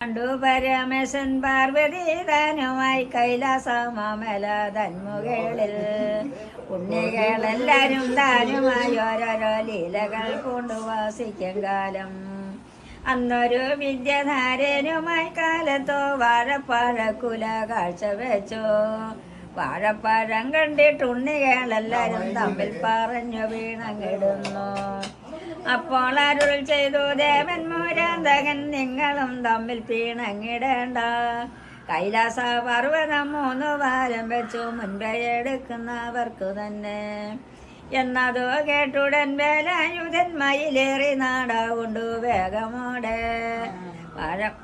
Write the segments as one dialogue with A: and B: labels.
A: കണ്ടു പരമേശൻ പാർവതി ദാനുമായി കൈലാസമല തന്മുകളിൽ ഉണ്ണികളെല്ലാരും താനുമായി ഓരോരോ ലീലകൾ കൊണ്ടുവാസിക്കും കാലം. അന്നൊരു വിദ്യധാരനുമായി കാലത്തോ വാഴപ്പാഴ കുല കാഴ്ച വെച്ചു. വാഴപ്പഴം കണ്ടിട്ടുണ്ണികളെല്ലാരും തമ്മിൽ പറഞ്ഞു വീണങ്ങിടുന്നു. അപ്പോൾ അരുൾ ചെയ്തു ദേവൻ മൂരാന്തകൻ നിങ്ങളും തമ്മിൽ പീണങ്ങിടേണ്ട. കൈലാസ പർവതം മൂന്ന് വാരം വെച്ചു മുൻപേ എടുക്കുന്നവർക്ക് തന്നെ. എന്നതോ കേട്ടുടൻ വേലായുധൻ മയിലേറി നാട കൊണ്ടു വേഗമോടെ. പഴം.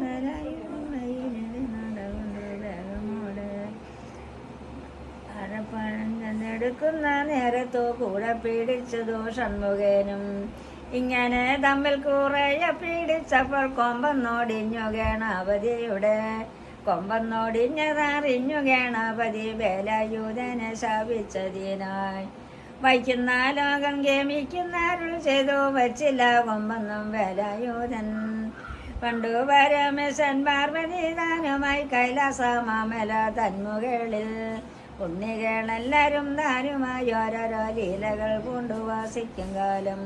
A: വേലായുധൻ മയിലേറി നാട കൊണ്ടു വേഗമോടെ അരപ്പഴം നേരത്തോ കൂടെ പീഡിച്ചതു ഷൺമുഖേനും. ഇങ്ങനെ തമ്മിൽ കുറയെ പീഡിച്ചപ്പോൾ കൊമ്പന്നോടിഞ്ഞു ഗണപതിയുടെ കൊമ്പന്നോടിഞ്ഞതറിഞ്ഞു ഗണപതി വേലായുധനെ ശാപിച്ചതിനായി വയ്ക്കുന്ന ലോകം ഗമിക്കുന്ന അരുൾ ചെയ്തു വച്ചില്ല കൊമ്പെന്നും വേലായുധൻ പണ്ടു പരമേശൻ പാർവതി ദാനുമായി കൈലാസമാമല തന്മുകളിൽ ഉണ്ണികളെല്ലാരും ഓരോരോ ലീലകൾ കൊണ്ടുവാസിക്കും കാലം.